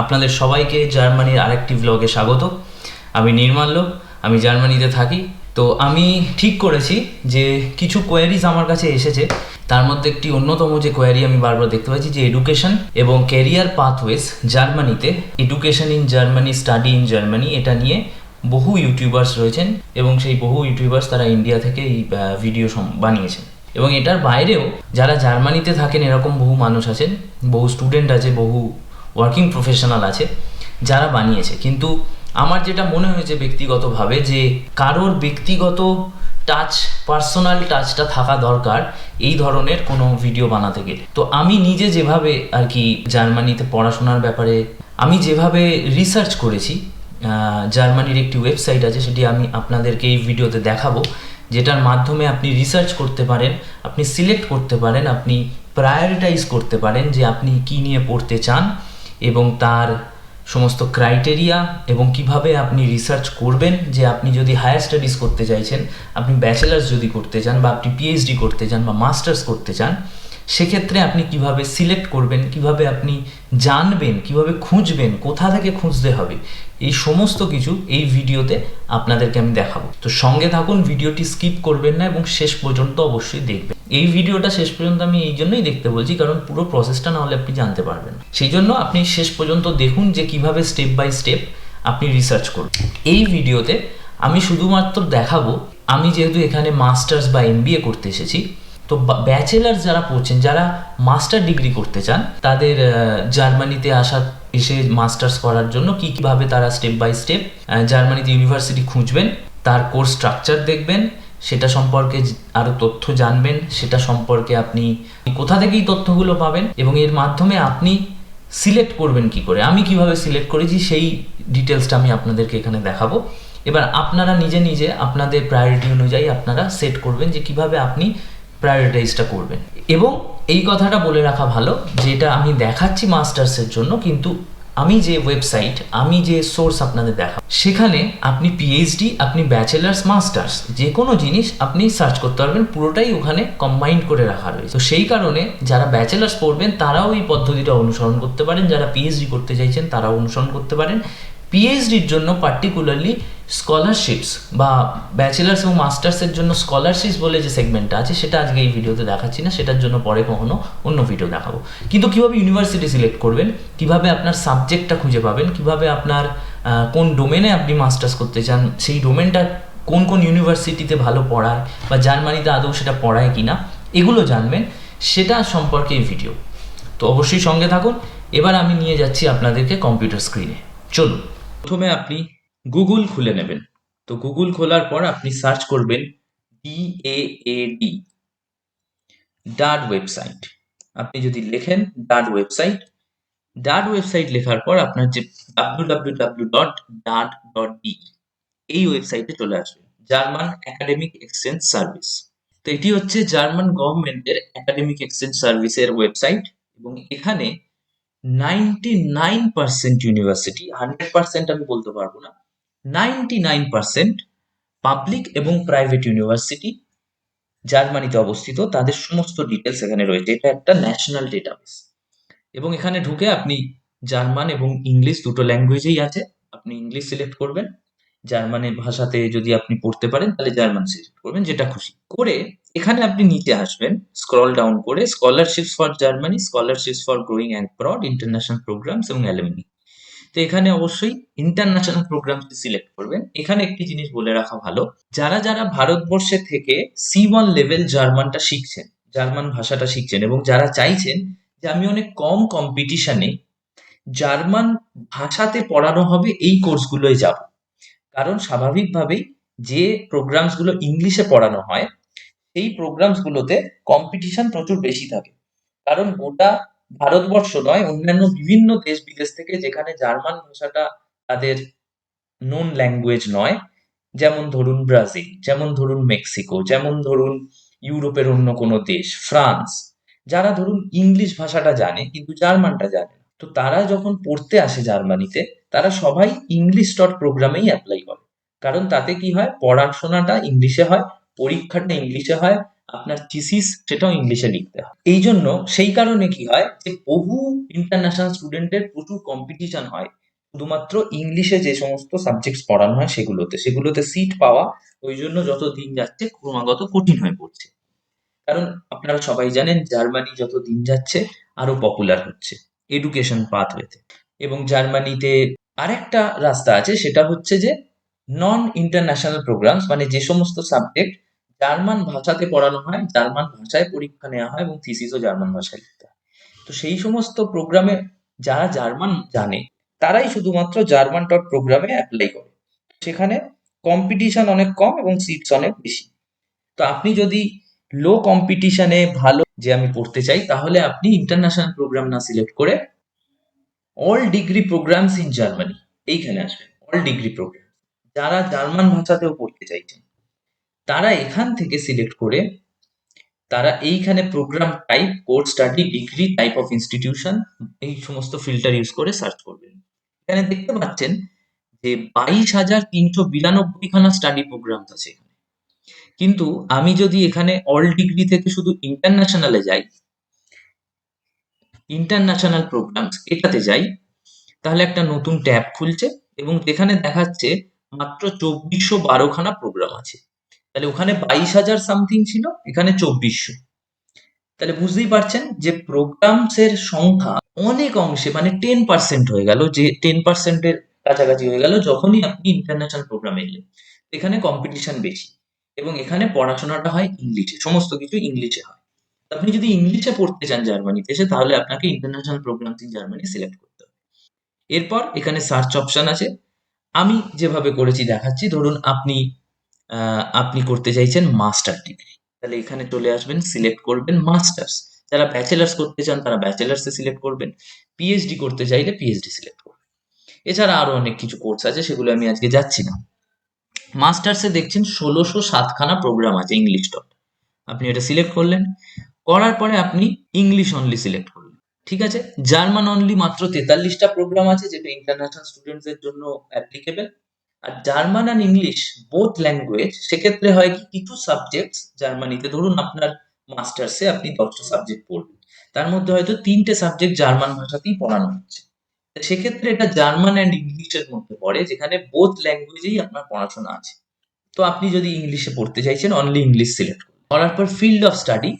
আপনাদের সবাইকে জার্মানির আরেকটি ব্লগে স্বাগত। আমি নির্মাল্য, আমি জার্মানিতে থাকি। তো আমি ঠিক করেছি যে কিছু কোয়ারিজ আমার কাছে এসেছে। তার মধ্যে একটি অন্যতম যে কোয়ারি আমি বারবার দেখতে পাচ্ছি যে এডুকেশন এবং ক্যারিয়ার পাথওয়েজ জার্মানিতে education in Germany study in Germany এটা নিয়ে বহু ইউটিউবার্স রয়েছেন এবং সেই বহু ইউটিউবার্স তারা ইন্ডিয়া থেকে এই ভিডিও বানিয়েছেন। এবং এটার বাইরেও যারা জার্মানিতে থাকেন এরকম বহু মানুষ আছেন, বহু স্টুডেন্ট আছে, বহু ওয়ার্কিং প্রফেশনাল আছে, যারা বানিয়েছে। কিন্তু আমার যেটা মনে হয়েছে ব্যক্তিগতভাবে যে কারোর ব্যক্তিগত টাচ পার্সোনাল টাচটা থাকা দরকার এই ধরনের কোনো ভিডিও বানাতে গেলে। তো আমি নিজে যেভাবে আর কি জার্মানিতে পড়াশোনার ব্যাপারে, আমি যেভাবে রিসার্চ করেছি জার্মানির একটি ওয়েবসাইট আছে, সেটি আমি আপনাদেরকে এই ভিডিওতে দেখাবো, যেটার মাধ্যমে আপনি রিসার্চ করতে পারেন, আপনি সিলেক্ট করতে পারেন, আপনি প্রায়োরিটাইজ করতে পারেন যে আপনি কি নিয়ে পড়তে চান এবং তার সমস্ত ক্রাইটেরিয়া এবং কীভাবে আপনি রিসার্চ করবেন যে আপনি যদি হায়ার স্টাডিজ করতে চাইছেন, আপনি ব্যাচেলার্স যদি করতে চান বা আপনি পিএইচডি করতে চান বা মাস্টার্স করতে চান, সেক্ষেত্রে আপনি কীভাবে সিলেক্ট করবেন, কীভাবে আপনি জানবেন, কীভাবে খুঁজবেন, কোথা থেকে খুঁজতে হবে, এই সমস্ত কিছু এই ভিডিওতে আপনাদেরকে আমি দেখাবো। তো সঙ্গে থাকুন, ভিডিওটি স্কিপ করবেন না এবং শেষ পর্যন্ত অবশ্যই দেখবেন। এই ভিডিওটা শেষ পর্যন্ত আমি এই জন্যই দেখতে বলছি, কারণ পুরো প্রসেসটা না হলে আপনি জানতে পারবেন সেই জন্য আপনি শেষ পর্যন্ত দেখুন যে কীভাবে স্টেপ বাই স্টেপ আপনি রিসার্চ করুন। এই ভিডিওতে আমি শুধুমাত্র দেখাবো, আমি যেহেতু এখানে মাস্টার্স বা এমবিএ করতে এসেছি, তো ব্যাচেলার যারা পড়ছেন, যারা মাস্টার ডিগ্রি করতে চান, তাদের জার্মানিতে আসা, এসে মাস্টার্স করার জন্য কি কীভাবে তারা স্টেপ বাই স্টেপ জার্মানিতে ইউনিভার্সিটি খুঁজবেন, তার কোর্স স্ট্রাকচার দেখবেন সেটা সম্পর্কে জ- আরও তথ্য জানবেন, সেটা সম্পর্কে আপনি কোথা থেকেই তথ্যগুলো পাবেন এবং এর মাধ্যমে আপনি সিলেক্ট করবেন কি করে। আমি কীভাবে সিলেক্ট করেছি সেই ডিটেলসটা আমি আপনাদেরকে এখানে দেখাবো। এবার আপনারা নিজে নিজে আপনাদের প্রায়োরিটি অনুযায়ী আপনারা সেট করবেন যে কীভাবে আপনি প্রায়োরিটাইজটা করবেন। এবং এই কথাটা বলে রাখা ভালো যে এটা আমি দেখাচ্ছি মাস্টার্সের জন্য, কিন্তু আমি যে ওয়েবসাইট আমি যে সোর্স আপনাদের দেখা সেখানে আপনি পিএইচডি আপনি ব্যাচেলার্স মাস্টার্স যে কোনো জিনিস আপনি সার্চ করতে পারবেন, পুরোটাই ওখানে কম্বাইন্ড করে রাখা রয়েছে। তো সেই কারণে যারা ব্যাচেলার্স পড়বেন, তারাও এই পদ্ধতিটা অনুসরণ করতে পারেন, যারা পিএইচডি করতে চাইছেন, তারাও অনুসরণ করতে পারেন। পিএইচডির জন্য পার্টিকুলারলি স্কলারশিপস বা ব্যাচেলার্স এবং মাস্টার্সের জন্য স্কলারশিপস বলে যে সেগমেন্টটা আছে, সেটা আজকে এই ভিডিওতে দেখাচ্ছি না, সেটার জন্য পরে কখনো অন্য ভিডিও দেখাবো। কিন্তু কীভাবে ইউনিভার্সিটি সিলেক্ট করবেন, কীভাবে আপনার সাবজেক্টটা খুঁজে পাবেন, কীভাবে আপনার কোন ডোমেনে আপনি মাস্টার্স করতে চান, সেই ডোমেনটা কোন কোন ইউনিভার্সিটিতে ভালো পড়ায় বা জার্মানিতে আদৌ সেটা পড়ায় কিনা, এগুলো জানবেন, সেটা সম্পর্কে এই ভিডিও তো অবশ্যই সঙ্গে থাকুন, এবার আমি নিয়ে যাচ্ছি আপনাদেরকে কম্পিউটার স্ক্রিনে চলুন। প্রথমে আপনি গুগল খুলে নেবেন। তো গুগল খোলার পর আপনি সার্চ করবেন D A A D dot website. আপনি যদি লেখেন ডাট ওয়েবসাইট ডাট ওয়েবসাইট লেখার পর আপনার যে W W W dot DAAD dot D এই ওয়েবসাইটে চলে আসবে। German academic exchange service. তো এটি হচ্ছে জার্মান গভর্নমেন্টের একাডেমিক এক্সচেঞ্জ সার্ভিসের ওয়েবসাইট এবং এখানে ninety nine percent university hundred percent আমি বলতে পারব না নাইনটি নাইন পার্সেন্ট পাবলিক এবং প্রাইভেট ইউনিভার্সিটি জার্মানিতে অবস্থিত, তাদের সমস্ত ডিটেলস এখানে রয়েছে। এটা একটা ন্যাশনাল ডেটাবেস এবং এখানে ঢুকে আপনি জার্মান এবং ইংলিশ দুটো ল্যাঙ্গুয়েজেই আছে। আপনি ইংলিশ সিলেক্ট করবেন, জার্মানের ভাষাতে যদি আপনি পড়তে পারেন, তাহলে জার্মান সিলেক্ট করবেন, যেটা খুশি। করে এখানে আপনি নিচে আসবেন স্ক্রল ডাউন করে scholarships for Germany scholarships for growing abroad international programmes এবং অ্যালুমিনি তো এখানে অবশ্যই ইন্টারন্যাশনাল প্রোগ্রামটি সিলেক্ট করবেন। এখানে একটি জিনিস বলে রাখা ভালো, যারা যারা ভারতবর্ষে থেকে সি ওয়ান লেভেল জার্মানটা শিখছেন, জার্মান ভাষাটা শিখছেন এবং যারা চাইছেন যে আমি অনেক কম কম্পিটিশনে জার্মান ভাষাতে পড়ানো হবে, এই কোর্সগুলোয় যাব। কারণ স্বাভাবিকভাবেই যে প্রোগ্রামসগুলো ইংলিশে পড়ানো হয় সেই প্রোগ্রামস গুলোতে কম্পিটিশন প্রচুর বেশি থাকে। কারণ গোটা ভারতবর্ষ নয়, অন্যান্য বিভিন্ন দেশ বিদেশ থেকে যেখানে জার্মান ভাষাটা তাদের নোন ল্যাঙ্গুয়েজ নয়, যেমন ধরুন ব্রাজিল, যেমন ধরুন মেক্সিকো, যেমন ধরুন ইউরোপের অন্য কোনো দেশ, ফ্রান্স, যারা ধরুন ইংলিশ ভাষাটা জানে কিন্তু জার্মানটা জানে তো তারা যখন পড়তে আসে জার্মানিতে, তারা সবাই ইংলিশ ডট প্রোগ্রামেই অ্যাপ্লাই করে। কারণ তাতে কি হয়? পড়াশোনাটা ইংলিশে হয় পরীক্ষাটা ইংলিশে হয়, আপনার থিসিস সেটাও ইংলিশে লিখতে হয়। এই জন্য সেই কারণে কি হয় যে বহু ইন্টারন্যাশনাল স্টুডেন্টের প্রচুর কম্পিটিশন হয়। শুধুমাত্র ইংলিশে যে সমস্ত সাবজেক্টস পড়ানো হয় সেগুলোতে সেগুলোতে সিট পাওয়া ওই জন্য যত দিন যাচ্ছে ক্রমাগত কঠিন হয়ে পড়ছে। কারণ আপনারা সবাই জানেন জার্মানি যত দিন যাচ্ছে আরও পপুলার হচ্ছে এডুকেশন পাথওয়েতে এবং জার্মানিতে আরেকটা রাস্তা আছে, সেটা হচ্ছে যে নন ইন্টারন্যাশনাল প্রোগ্রামস মানে যে সমস্ত সাবজেক্ট জার্মান ভাষাতে পড়ানো হয়, জার্মান ভাষায় পরীক্ষা নেওয়া হয় এবং থিসিসও জার্মান ভাষায় লিখতে হয়। তো সেই সমস্ত প্রোগ্রামে যারা জার্মান জানে, তারাই শুধুমাত্র জার্মান ডট প্রোগ্রামে অ্যাপ্লাই করে। সেখানে কম্পিটিশন অনেক কম এবং সিটস অনেক বেশি। তো আপনি যদি লো কম্পিটিশনে ভালো যে আমি পড়তে চাই, তাহলে আপনি ইন্টারন্যাশনাল প্রোগ্রাম না সিলেক্ট করে all degree programmes in Germany, এইখানে আসবেন, অল ডিগ্রি প্রোগ্রাম যারা জার্মান ভাষাতেও পড়তে চাইছেন তারা এখান থেকে সিলেক্ট করে তারা এইখানে programme type course study degree type of institution এই সমস্ত ফিল্টার ইউজ করে সার্চ করবেন। এখানে দেখতে পাচ্ছেন যে বাইশ হাজার তিনশো বিরানব্বই খানা স্টাডি প্রোগ্রাম আছে এখানে। কিন্তু আমি যদি এখানে অল ডিগ্রি থেকে শুধু ইন্টারন্যাশনালে যাই ইন্টারন্যাশনাল প্রোগ্রামস এটাতে যাই, তাহলে একটা নতুন ট্যাব খুলছে এবং যেখানে দেখাচ্ছে মাত্র চব্বিশশো বারো খানা প্রোগ্রাম আছে। তাহলে ওখানে বাইশ হাজার সামথিং ছিল, এখানে চব্বিশশো। তাহলে বুঝতেই পারছেন যে প্রোগ্রামস এর সংখ্যা অনেক অংশে মানে টেন পার্সেন্ট হয়ে গেল, যে টেন পার্সেন্টের কাছাকাছি হয়ে গেল যখনই আপনি ইন্টারন্যাশনাল প্রোগ্রামে এলেন। এখানে কম্পিটিশন বেশি এবং এখানে পড়াশোনাটা হয় ইংলিশে, সমস্ত কিছু ইংলিশে হয়। আপনি যদি ইংলিশে পড়তে চান জার্মানিতে এসে, তাহলে আপনাকে international programmes in Germany select করতে হবে। এরপর এখানে সার্চ অপশন আছে। আমি যেভাবে করেছি দেখাচ্ছি, ধরুন আপনি আপনি করতে চাইছেন মাস্টার ডিগ্রি তাহলে এখানে চলে আসবেন সিলেক্ট করবেন মাস্টার্স যারা ব্যাচেলার্স করতে চান, তারা ব্যাচেলার্সে সিলেক্ট করবেন। পিএইচডি করতে চাইলে পিএইচডি সিলেক্ট করবেন। এছাড়া আরও অনেক কিছু কোর্স আছে, সেগুলো আমি আজকে যাচ্ছি না। মাস্টার্সে দেখছেন ষোলোশো সাতখানা প্রোগ্রাম আছে ইংলিশ ডট আপনি এটা সিলেক্ট করলেন। করার পরে আপনি ইংলিশ অনলি সিলেক্ট করলেন। ঠিক আছে? জার্মান অনলি মাত্র তেতাল্লিশটা প্রোগ্রাম আছে, যেটা ইন্টারন্যাশনাল স্টুডেন্টসদের জন্য applicable R German and English both language সেক্ষেত্রে হয় কি, কিছু সাবজেক্টস জার্মানিতে, ধরুন আপনার মাস্টার্সে আপনি দশটা সাবজেক্ট পড়বেন। তার মধ্যে হয়তো তিনটে সাবজেক্ট জার্মান ভাষাতেই পড়ানো হচ্ছে। সেক্ষেত্রে এটা জার্মান অ্যান্ড ইংলিশের মধ্যে পড়ে, যেখানে বোথ ল্যাঙ্গুয়েজেই আপনার পড়াশোনা আছে। তো আপনি যদি ইংলিশে পড়তে চাইছেন অনলি ইংলিশ সিলেক্ট করুন। করার পর ফিল্ড অফ স্টাডি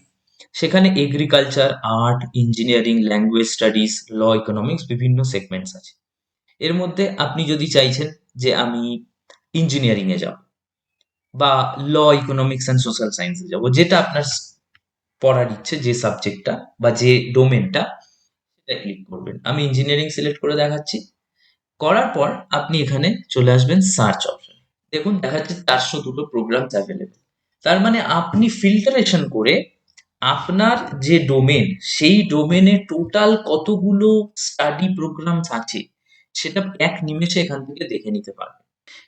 সেখানে agriculture art engineering language studies law economics বিভিন্ন সেগমেন্টস আছে। এর মধ্যে আপনি যদি চাইছেন যে আমি ইঞ্জিনিয়ারিং এ যাব বা ল ইকোনমিক্স অ্যান্ড সোশ্যাল সায়েন্সে যাব। যেটা আপনার পড়ার ইচ্ছে, যে সাবজেক্টটা বা যে ডোমেনটা সেটা ক্লিক করবেন। আমি ইঞ্জিনিয়ারিং সিলেক্ট করে দেখাচ্ছি। করার পর আপনি এখানে চলে আসবেন সার্চ অপশন দেখুন দেখাচ্ছে চারশো দুটো প্রোগ্রামস অ্যাভেলেবেল তার মানে আপনি ফিল্টারেশন করে আপনার যে ডোমেন সেই ডোমেনে টোটাল কতগুলো স্টাডি প্রোগ্রামস আছে সেটা এক নিমেষে এখান থেকে দেখে নিতে পারবে।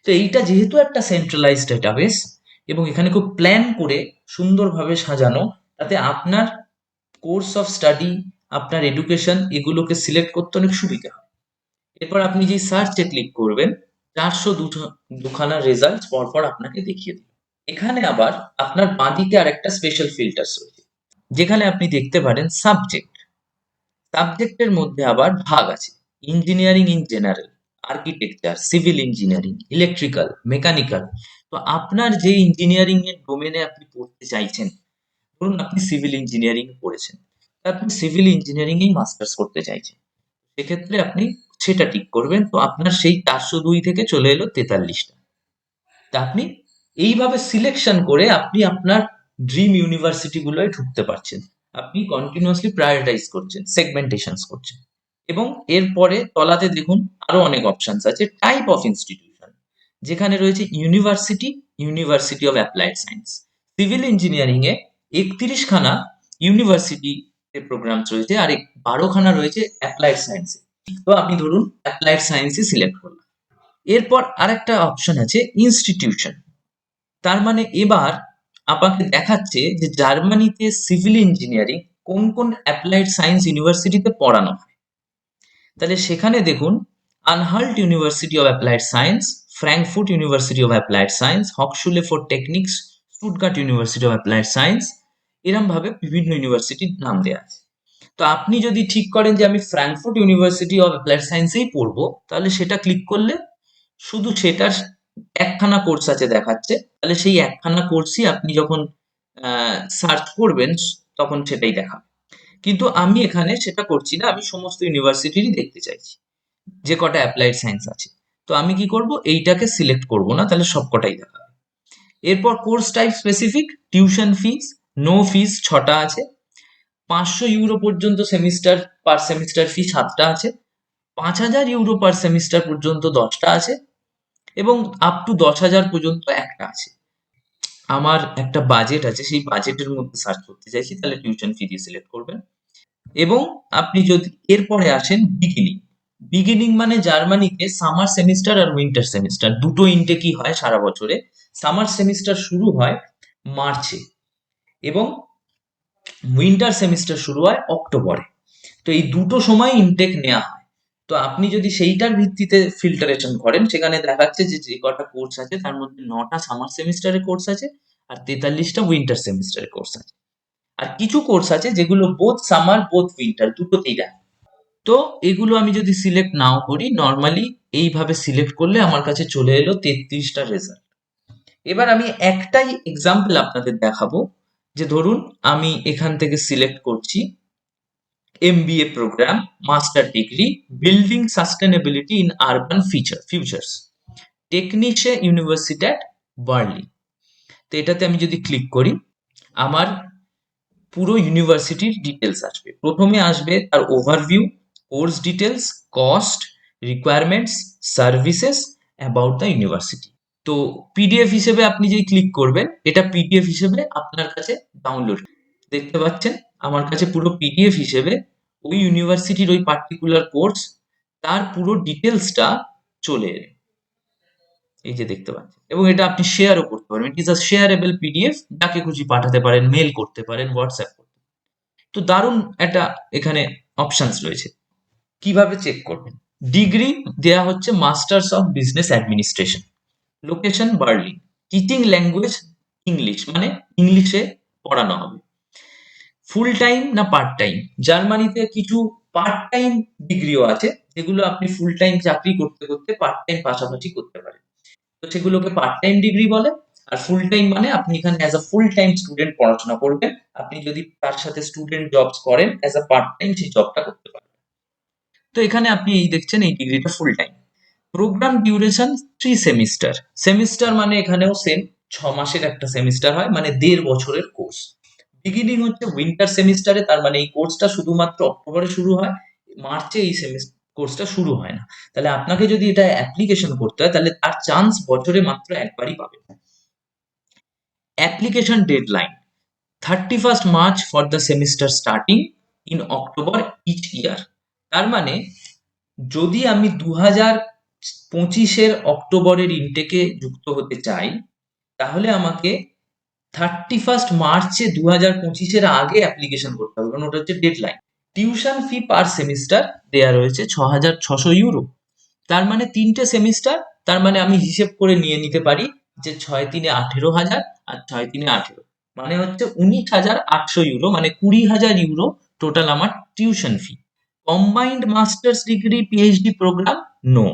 তো এইটা যেহেতু একটা সেন্ট্রালাইজ ডেটাবেস এবং এখানে খুব প্ল্যান করে সুন্দরভাবে সাজানো, তাতে আপনার কোর্স অফ স্টাডি আপনার এডুকেশন এগুলোকে সিলেক্ট করতে অনেক সুবিধা হয়। এরপর আপনি যে সার্চে ক্লিক করবেন, চারশো দুখানা রেজাল্ট পরপর আপনাকে দেখিয়ে দিল এখানে আবার আপনার বাঁদিকে আর একটা স্পেশাল ফিল্টার্স রয়েছে, যেখানে আপনি দেখতে পারেন সাবজেক্ট সাবজেক্টের মধ্যে আবার ভাগ আছে। Engineering in general, architecture, civil engineering, electrical, mechanical. তো আপনার যে ইঞ্জিনিয়ারিং এর ডোমেনে আপনি পড়তে চাইছেন, ধরুন আপনি সিভিল ইঞ্জিনিয়ারিং পড়েছেন আপনি সিভিল ইঞ্জিনিয়ারিং এই মাস্টার্স করতে চাইছেন। সেক্ষেত্রে আপনি সেটা ঠিক করবেন, তো আপনার সেই চারশো দুই থেকে চলে এলো তেতাল্লিশটা। তা আপনি এইভাবে সিলেকশন করে আপনি আপনার ড্রিম ইউনিভার্সিটি গুলোয় ঢুকতে পারছেন। আপনি কন্টিনিউয়াসলি প্রায়োরিটাইজ করছেন সেগমেন্টেশনস করছেন। এবং এরপরে তলাতে দেখুন আরও অনেক অপশনস আছে। টাইপ অফ ইনস্টিটিউশন যেখানে রয়েছে university university of applied science civil engineering এ একত্রিশ খানা ইউনিভার্সিটি প্রোগ্রামস রয়েছে আর বারো খানা রয়েছে অ্যাপ্লাইড সায়েন্সে তো আপনি ধরুন অ্যাপ্লাইড সায়েন্সে সিলেক্ট করলেন। এরপর আরেকটা অপশন আছে ইনস্টিটিউশন তার মানে এবার আপনাকে দেখাচ্ছে যে জার্মানিতে সিভিল ইঞ্জিনিয়ারিং কোন কোন অ্যাপ্লাইড সায়েন্স ইউনিভার্সিটিতে পড়ানো হয়। তাহলে সেখানে দেখুন Anhalt university of applied science Frankfurt university of applied science হকশুলে for Technik Stuttgart university of applied science এরমভাবে বিভিন্ন ইউনিভার্সিটির নাম দেওয়া আছে। তো আপনি যদি ঠিক করেন যে আমি ফ্র্যাঙ্কফুর্ট ইউনিভার্সিটি অফ অ্যাপ্লাইড সায়েন্সেই পড়ব, তাহলে সেটা ক্লিক করলে শুধু সেটার একখানা কোর্স আছে দেখাচ্ছে। তাহলে সেই একখানা কোর্সই আপনি যখন সার্চ করবেন, তখন সেটাই দেখাবে। কিন্তু আমি এখানে সেটা করছি না, আমি সমস্ত ইউনিভার্সিটিরই দেখতে চাইছি, যে কটা অ্যাপ্লাইড সায়েন্স আছে। তো আমি কি করব? এইটাকে সিলেক্ট করব না, তাহলে সব কটাই দেখাবে। এরপর course type specific tuition fees no fees ছটা আছে। পাঁচশো ইউরো পর্যন্ত সেমিস্টার পার সেমিস্টার ফি সাতটা আছে। পাঁচ হাজার ইউরো পার সেমিস্টার পর্যন্ত দশটা আছে। এবং আপ টু দশ হাজার পর্যন্ত একটা আছে। আমার একটা বাজেট আছে, সেই বাজেটের মধ্যে সার্চ করতে চাইছি, তাহলে টিউশন ফি দিয়ে সিলেক্ট করবেন। এবং আপনি যদি এরপরে আসেন বিগিনিং বিগিনিং মানে জার্মানিতে সামার সেমিস্টার আর উইন্টার সেমিস্টার দুটো ইনটেকই হয় সারা বছরে। সামার সেমিস্টার শুরু হয় মার্চে এবং উইন্টার সেমিস্টার শুরু হয় অক্টোবরে। তো এই দুটো সময় ইনটেক নেওয়া হয়। তো আপনি যদি সেইটার ভিত্তিতে ফিল্টারেশন করেন, সেখানে দেখাচ্ছে যে যে কটা কোর্স আছে, তার মধ্যে নটা সামার সেমিস্টারের কোর্স আছে আর তেতাল্লিশটা উইন্টার সেমিস্টারের কোর্স আছে। আর কিছু কোর্স আছে যেগুলো বোথ সামার বোথ উইন্টার দুটোতেই দেয় তো এগুলো আমি যদি সিলেক্ট নাও করি নর্মালি এইভাবে সিলেক্ট করলে আমার কাছে চলে এলো তেত্রিশটা রেজাল্ট এবার আমি একটাই এক্সাম্পল আপনাদের দেখাবো, যে ধরুন আমি এখান থেকে সিলেক্ট করছি MBA programme master degree building sustainability in urban feature futures Technische university at Berlin তো এটাতে আমি যদি ক্লিক করি, আমার পুরো ইউনিভার্সিটির ডিটেলস আসবে। প্রথমে আসবে তার overview course details cost requirements services about the university তো পিডিএফ হিসেবে আপনি যেই ক্লিক করবেন, এটা পিডিএফ হিসেবে আপনার কাছে ডাউনলোড দেখতে পাচ্ছেন? আমার কাছে পুরো পিডিএফ হিসেবে ওই ইউনিভার্সিটির ওই পার্টিকুলার কোর্স তার পুরো ডিটেলসটা চলে এলো। এই যে দেখতে পাচ্ছেন। এবং এটা আপনি শেয়ারও করতে পারেন। It is a shareable PDF যাকে খুশি পাঠাতে পারেন মেল করতে পারেন হোয়াটসঅ্যাপ করতে তো দারুণ একটা এখানে অপশনস রয়েছে। কীভাবে চেক করবেন? ডিগ্রি দেয়া হচ্ছে masters of business administration location Berlin teaching language English মানে ইংলিশে পড়ানো হবে। ফুল টাইম না পার্ট টাইম জার্মানিতে কিছু পার্ট টাইম ডিগ্রিও আছে, যেগুলো আপনি ফুল টাইম চাকরি করতে করতে পার্ট টাইম পাশাপাশি করতে পারেন। তো সেগুলোকে পার্ট টাইম ডিগ্রি বলে, আর ফুল টাইম মানে আপনি এখানে as a full time student পড়াশোনা করবেন। আপনি যদি তার সাথে স্টুডেন্ট জবস করেন অ্যাজ আ পার্ট টাইম সেই জবটা করতে পারবেন। তো এখানে আপনি এই দেখছেন এই ডিগ্রিটা full time program duration three semester semester মানে এখানেও সেম ছ মাসের একটা সেমিস্টার হয় মানে দেড় বছরের কোর্স বিগিনিং হচ্ছে উইন্টার সেমিস্টারে তার মানে এই কোর্সটা শুধুমাত্র অক্টোবরে শুরু হয়, মার্চে এই সেমিস্টার কোর্সটা শুরু হয় না। তাহলে আপনাকে যদি এটা অ্যাপ্লিকেশন করতে হয়, তাহলে তার চান্স বছরে মাত্র একবারই পাবেন। Application deadline thirty first March for the semester starting in October each year তার মানে যদি আমি দু হাজার পঁচিশের অক্টোবরের ইনটেকে যুক্ত হতে চাই, তাহলে আমাকে থার্টি ফার্স্ট মার্চে দু হাজার পঁচিশের আগে অ্যাপ্লিকেশন করতে হবে, কারণ ওটা হচ্ছে deadline tuition fee per semester দেয়া রয়েছে ছ হাজার ছশো ইউরো তার মানে তিনটে সেমিস্টার তার মানে আমি হিসেব করে নিয়ে নিতে পারি যে ছয় তিনে আঠেরো হাজার আর ছয় তিনে আঠেরো। মানে হচ্ছে উনিশ হাজার আটশো ইউরো মানে কুড়ি হাজার ইউরো টোটাল আমার tuition fee combined master's degree PhD program no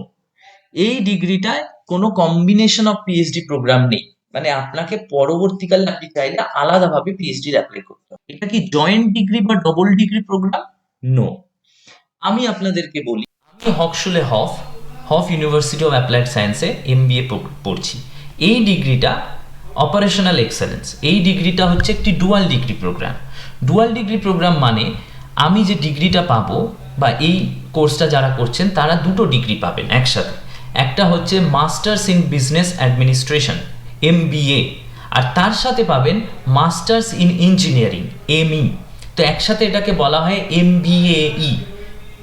এই ডিগ্রিটায় কোনো কম্বিনেশন অফ পিএইচডি প্রোগ্রাম নেই। মানে আপনাকে পরবর্তীকালে আপনি চাইলে আলাদাভাবে পিএইচডি অ্যাপ্লাই করতে হবে। এটা কি জয়েন্ট ডিগ্রি বা ডবল ডিগ্রি প্রোগ্রাম নো আমি আপনাদেরকে বলি, আমি হকশুলে Hof Hof University of Applied সায়েন্সে এম পড়ছি। এই ডিগ্রিটা অপারেশনাল এক্সেলেন্স এই ডিগ্রিটা হচ্ছে একটি dual degree program dual degree program মানে আমি যে ডিগ্রিটা পাবো বা এই কোর্সটা যারা করছেন, তারা দুটো ডিগ্রি পাবেন একসাথে। একটা হচ্ছে master's in business administration M আর তার সাথে পাবেন মাস্টার্স ইন ইঞ্জিনিয়ারিং এমই তো একসাথে এটাকে বলা হয় এম ই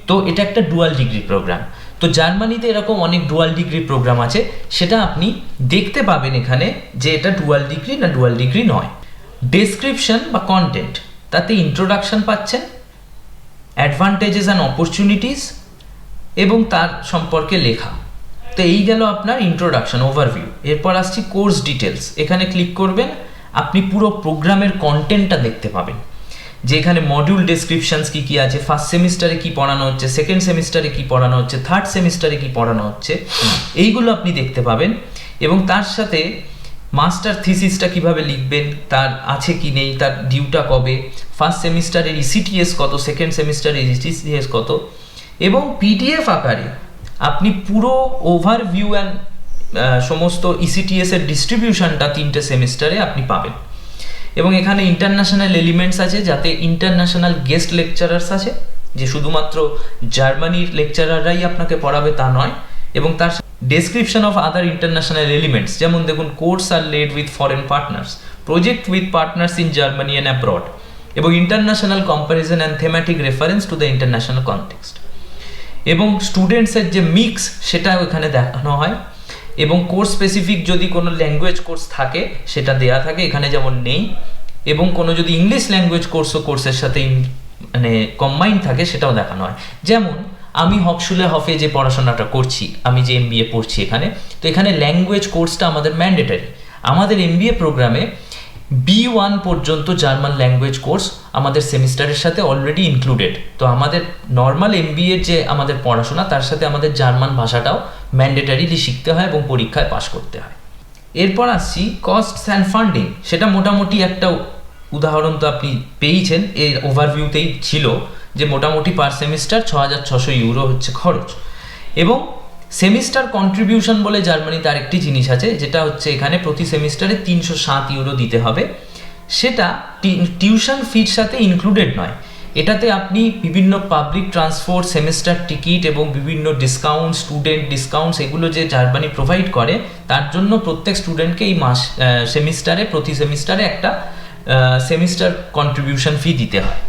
তো এটা একটা ডুয়াল ডিগ্রি প্রোগ্রাম তো জার্মানিতে এরকম অনেক ডুয়াল ডিগ্রি প্রোগ্রাম আছে, সেটা আপনি দেখতে পাবেন এখানে যে এটা ডুয়াল ডিগ্রি না ডুয়াল ডিগ্রি নয়। ডেসক্রিপশন বা কন্টেন্ট তাতে ইন্ট্রোডাকশন পাচ্ছেন অ্যাডভান্টেজেস অ্যান্ড অপরচুনিটিস এবং তার সম্পর্কে লেখা। তো এই গেল আপনার ইন্ট্রোডাকশন ওভারভিউ এরপর আসছি কোর্স ডিটেলস এখানে ক্লিক করবেন, আপনি পুরো প্রোগ্রামের কন্টেন্টটা দেখতে পাবেন। যে এখানে মডিউল ডেসক্রিপশনস কী কী আছে ফার্স্ট সেমিস্টারে কী পড়ানো হচ্ছে সেকেন্ড সেমিস্টারে কি পড়ানো হচ্ছে থার্ড সেমিস্টারে কি পড়ানো হচ্ছে, এইগুলো আপনি দেখতে পাবেন। এবং তার সাথে মাস্টার থিসিসটা কীভাবে লিখবেন, তার আছে কি নেই, তার ডিউটা কবে ফার্স্ট সেমিস্টারের ইসিটিএস কত সেকেন্ড সেমিস্টারের ইসিটিএস কত, এবং পিডিএফ আকারে আপনি পুরো ওভারভিউ অ্যান্ড সমস্ত ইসিটিএস এর ডিস্ট্রিবিউশনটা তিনটে সেমিস্টারে আপনি পাবেন। এবং এখানে ইন্টারন্যাশনাল এলিমেন্টস আছে, যাতে ইন্টারন্যাশনাল গেস্ট লেকচারার্স আছে, যে শুধুমাত্র জার্মানির লেকচারাররাই আপনাকে পড়াবে তা নয়, এবং তার description of other international elements যেমন দেখুন course are led with foreign partners project with partners in Germany and abroad এবং international comparison and thematic reference to the international context এবং স্টুডেন্টসের যে মিক্স সেটা ওখানে দেখানো হয়। এবং কোর্স স্পেসিফিক যদি কোনো ল্যাঙ্গুয়েজ কোর্স থাকে, সেটা দেয়া থাকে, এখানে যেমন নেই। এবং কোনো যদি ইংলিশ ল্যাঙ্গুয়েজ কোর্সও কোর্সের সাথে মানে কম্বাইন থাকে, সেটাও দেখানো হয়। যেমন, আমি হকশুলে হফে যে পড়াশোনাটা করছি, আমি যে এম পড়ছি এখানে, তো এখানে ল্যাঙ্গুয়েজ কোর্সটা আমাদের ম্যান্ডেটারি আমাদের এম প্রোগ্রামে বি ওয়ান পর্যন্ত জার্মান ল্যাঙ্গুয়েজ কোর্স আমাদের সেমিস্টারের সাথে অলরেডি ইনক্লুডেড তো আমাদের নর্মাল এম এর যে আমাদের পড়াশোনা, তার সাথে আমাদের জার্মান ভাষাটাও ম্যান্ডেটারিলি শিখতে হয় এবং পরীক্ষায় পাশ করতে হয়। এরপর আসছি কস্টস অ্যান্ড ফান্ডিং সেটা মোটামুটি একটা উদাহরণ তো আপনি পেয়েছেন এর ওভারভিউতেই ছিল যে মোটামুটি পার সেমিস্টার ছ হাজার ছশো ইউরো হচ্ছে খরচ। এবং সেমিস্টার কন্ট্রিবিউশন বলে জার্মানিতে আরেকটি জিনিস আছে, যেটা হচ্ছে এখানে প্রতি সেমিস্টারে তিনশো সাত ইউরো দিতে হবে। সেটা টিউশন ফির সাথে ইনক্লুডেড নয়। এটাতে আপনি বিভিন্ন পাবলিক ট্রান্সপোর্ট সেমিস্টার টিকিট এবং বিভিন্ন ডিসকাউন্ট স্টুডেন্ট ডিসকাউন্টস এগুলো যে জার্মানি প্রোভাইড করে, তার জন্য প্রত্যেক স্টুডেন্টকে এই মাস সেমিস্টারে, প্রতি সেমিস্টারে একটা সেমিস্টার কন্ট্রিবিউশন ফি দিতে হয়।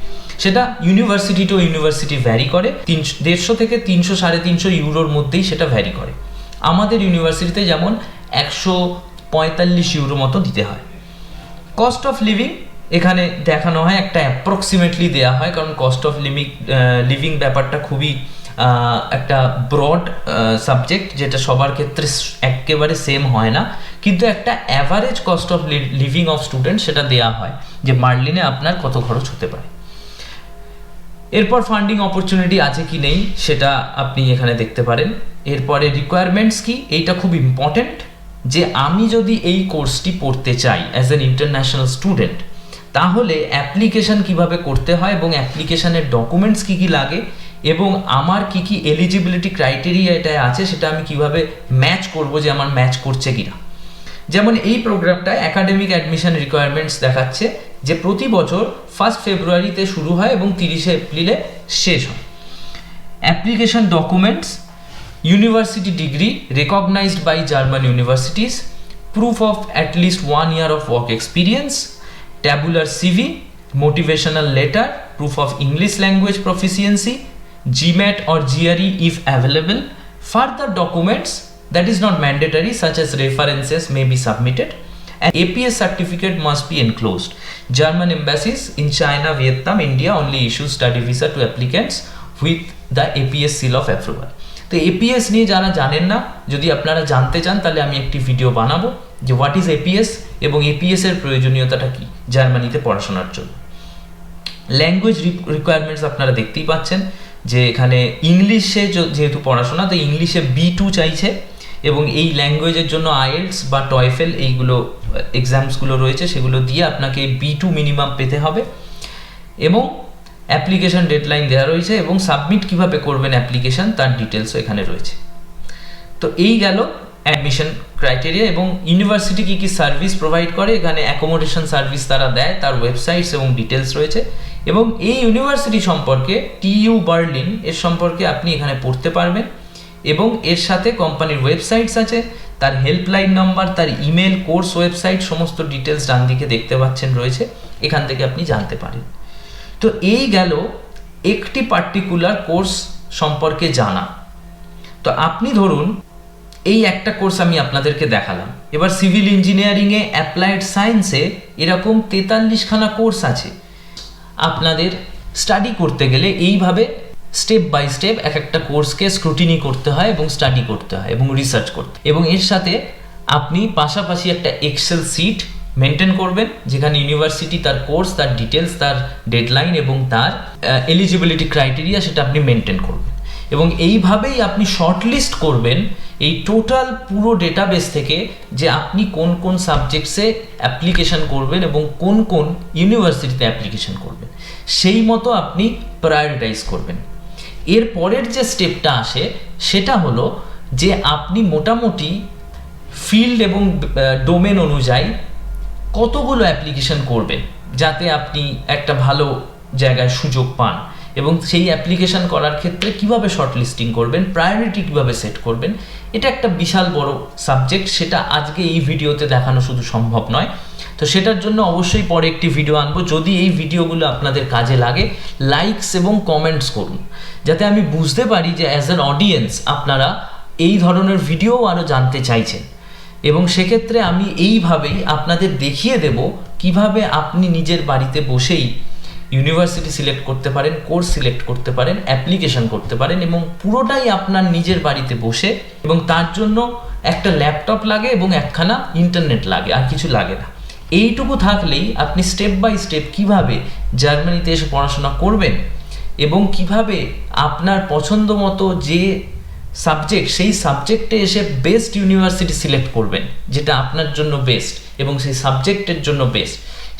সেটা ইউনিভার্সিটি টু ইউনিভার্সিটি ভ্যারি করে। তিনশো দেড়শো থেকে তিনশো, সাড়ে তিনশো ইউরোর মধ্যেই সেটা ভ্যারি করে। আমাদের ইউনিভার্সিটিতে যেমন একশো পঁয়তাল্লিশ ইউরো মতো দিতে হয়। কস্ট অফ লিভিং এখানে দেখানো হয়, একটা অ্যাপ্রক্সিমেটলি দেওয়া হয়, কারণ কস্ট অফ লিভিং লিভিং ব্যাপারটা খুবই একটা ব্রড সাবজেক্ট যেটা সবার ক্ষেত্রে একেবারে সেম হয় না। কিন্তু একটা average cost of living of student সেটা দেওয়া হয়, যে মার্লিনে আপনার কত খরচ হতে পারে। এরপর ফান্ডিং অপরচুনিটি আছে কি নেই সেটা আপনি এখানে দেখতে পারেন। এরপরে রিকোয়ারমেন্টস কি? এইটা খুব ইম্পর্ট্যান্ট যে আমি যদি এই কোর্সটি পড়তে চাই অ্যাজ অ্যান ইন্টারন্যাশনাল স্টুডেন্ট তাহলে অ্যাপ্লিকেশন কীভাবে করতে হয় এবং অ্যাপ্লিকেশানের ডকুমেন্টস কি কি লাগে এবং আমার কি কি এলিজিবিলিটি ক্রাইটেরিয়া এটা আছে সেটা আমি কীভাবে ম্যাচ করব যে আমার ম্যাচ করছে কিনা। যেমন এই প্রোগ্রামটা একাডেমিক অ্যাডমিশন রিকোয়ারমেন্টস দেখাচ্ছে। যে প্রতি বছর ফার্স্ট ফেব্রুয়ারিতে শুরু হয় এবং তিরিশে এপ্রিলে শেষ হয় application documents university degree recognized by German universities proof of at least one year of work experience tabular CV motivational letter proof of English language proficiency GMAT or GRE if available. Further documents that is not mandatory such as references may be submitted. An APS certificate must be enclosed. German embassies in China, Vietnam, India only issue study visa to applicants with the APS seal of approval. তো APS নিয়ে যারা জানেন না যদি আপনারা জানতে চান তাহলে আমি একটি ভিডিও বানাবো যে হোয়াট ইজ এপিএস এবং এপিএস এর প্রয়োজনীয়তাটা কি জার্মানিতে পড়াশোনার জন্য ল্যাঙ্গুয়েজ রিকোয়ারমেন্টস আপনারা দেখতেই পাচ্ছেন যে এখানে ইংলিশে যেহেতু পড়াশোনা তো ইংলিশে বি টু চাইছে এবং এই ল্যাঙ্গুয়েজের জন্য আইএলস বা টয়ফেল এইগুলো এক্সামসগুলো রয়েছে, সেগুলো দিয়ে আপনাকে বি টু মিনিমাম পেতে হবে। এবং অ্যাপ্লিকেশন ডেডলাইন দেওয়া রয়েছে এবং সাবমিট কীভাবে করবেন অ্যাপ্লিকেশন তার ডিটেলসও এখানে রয়েছে। তো এই গেল অ্যাডমিশন ক্রাইটেরিয়া এবং ইউনিভার্সিটি কী কী সার্ভিস প্রোভাইড করে, এখানে অ্যাকোমোডেশন সার্ভিস তারা দেয়, তার ওয়েবসাইটস এবং ডিটেলস রয়েছে। এবং এই ইউনিভার্সিটি সম্পর্কে টিইউ বার্লিন এর সম্পর্কে আপনি এখানে পড়তে পারবেন। এবং এর সাথে কোম্পানির ওয়েবসাইটস আছে, তার হেল্পলাইন নাম্বার তার ইমেল কোর্স ওয়েবসাইট সমস্ত ডিটেলস ডান দিকে দেখতে পাচ্ছেন রয়েছে, এখান থেকে আপনি জানতে পারেন। তো এই গেল একটি পার্টিকুলার কোর্স সম্পর্কে জানা। তো আপনি ধরুন, এই একটা কোর্স আমি আপনাদেরকে দেখালাম। এবার সিভিল ইঞ্জিনিয়ারিংয়ে অ্যাপ্লাইড সায়েন্সে এরকম তেতাল্লিশখানা কোর্স আছে। আপনাদের স্টাডি করতে গেলে এইভাবে স্টেপ বাই স্টেপ এক একটা কোর্সকে স্ক্রুটিনি করতে হয় এবং স্টাডি করতে হয় এবং রিসার্চ করতে এবং এর সাথে আপনি পাশাপাশি একটা এক্সেল সিট মেনটেন করবেন, যেখানে ইউনিভার্সিটি তার কোর্স তার ডিটেলস তার ডেডলাইন এবং তার এলিজিবিলিটি ক্রাইটেরিয়া সেটা আপনি মেনটেন করবেন। এবং এইভাবেই আপনি শর্টলিস্ট করবেন এই টোটাল পুরো ডেটাবেস থেকে যে আপনি কোন কোন সাবজেক্টসে অ্যাপ্লিকেশন করবেন এবং কোন কোন ইউনিভার্সিটিতে অ্যাপ্লিকেশন করবেন। সেই মতো আপনি প্রায়োরিটাইজ করবেন। এর পরের যে স্টেপটা আসে, সেটা হলো যে আপনি মোটামুটি ফিল্ড এবং ডোমেন অনুযায়ী কতগুলো অ্যাপ্লিকেশন করবেন, যাতে আপনি একটা ভালো জায়গায় সুযোগ পান। এবং সেই অ্যাপ্লিকেশন করার ক্ষেত্রে কীভাবে শর্ট লিস্টিং করবেন প্রায়োরিটি কীভাবে সেট করবেন, এটা একটা বিশাল বড় সাবজেক্ট সেটা আজকে এই ভিডিওতে দেখানো শুধু সম্ভব নয়। তো সেটার জন্য অবশ্যই পরে একটি ভিডিও আনব। যদি এই ভিডিওগুলো আপনাদের কাজে লাগে লাইকস এবং কমেন্টস করুন। যাতে আমি বুঝতে পারি যে অ্যাজ অ্যান অডিয়েন্স আপনারা এই ধরনের ভিডিও আরও জানতে চাইছেন। এবং সেক্ষেত্রে আমি এইভাবেই আপনাদের দেখিয়ে দেব কীভাবে আপনি নিজের বাড়িতে বসেই ইউনিভার্সিটি সিলেক্ট করতে পারেন কোর্স সিলেক্ট করতে পারেন অ্যাপ্লিকেশন করতে পারেন এবং পুরোটাই আপনার নিজের বাড়িতে বসে এবং তার জন্য একটা ল্যাপটপ লাগে এবং একখানা ইন্টারনেট লাগে, আর কিছু লাগে না। এইটুকু থাকলেই আপনি স্টেপ বাই স্টেপ কীভাবে জার্মানিতে এসে পড়াশোনা করবেন এবং কীভাবে আপনার পছন্দ মতো যে সাবজেক্ট সেই সাবজেক্টে এসে বেস্ট ইউনিভার্সিটি সিলেক্ট করবেন, যেটা আপনার জন্য বেস্ট এবং সেই সাবজেক্টের জন্য বেস্ট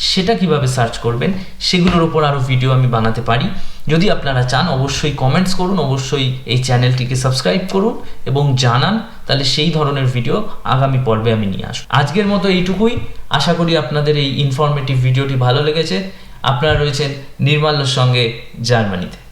সেটা কীভাবে সার্চ করবেন, সেগুলোর ওপর আরও ভিডিও আমি বানাতে পারি। যদি আপনারা চান, অবশ্যই কমেন্টস করুন, অবশ্যই এই চ্যানেলটিকে সাবস্ক্রাইব করুন এবং জানান, তাহলে সেই ধরনের ভিডিও আগামী পর্বে আমি নিয়ে আসব। আজকের মতো এইটুকুই। আশা করি আপনাদের এই ইনফরমেটিভ ভিডিওটি ভালো লেগেছে। আপনারা রয়েছেন নির্মাল্যর সঙ্গে জার্মানিতে।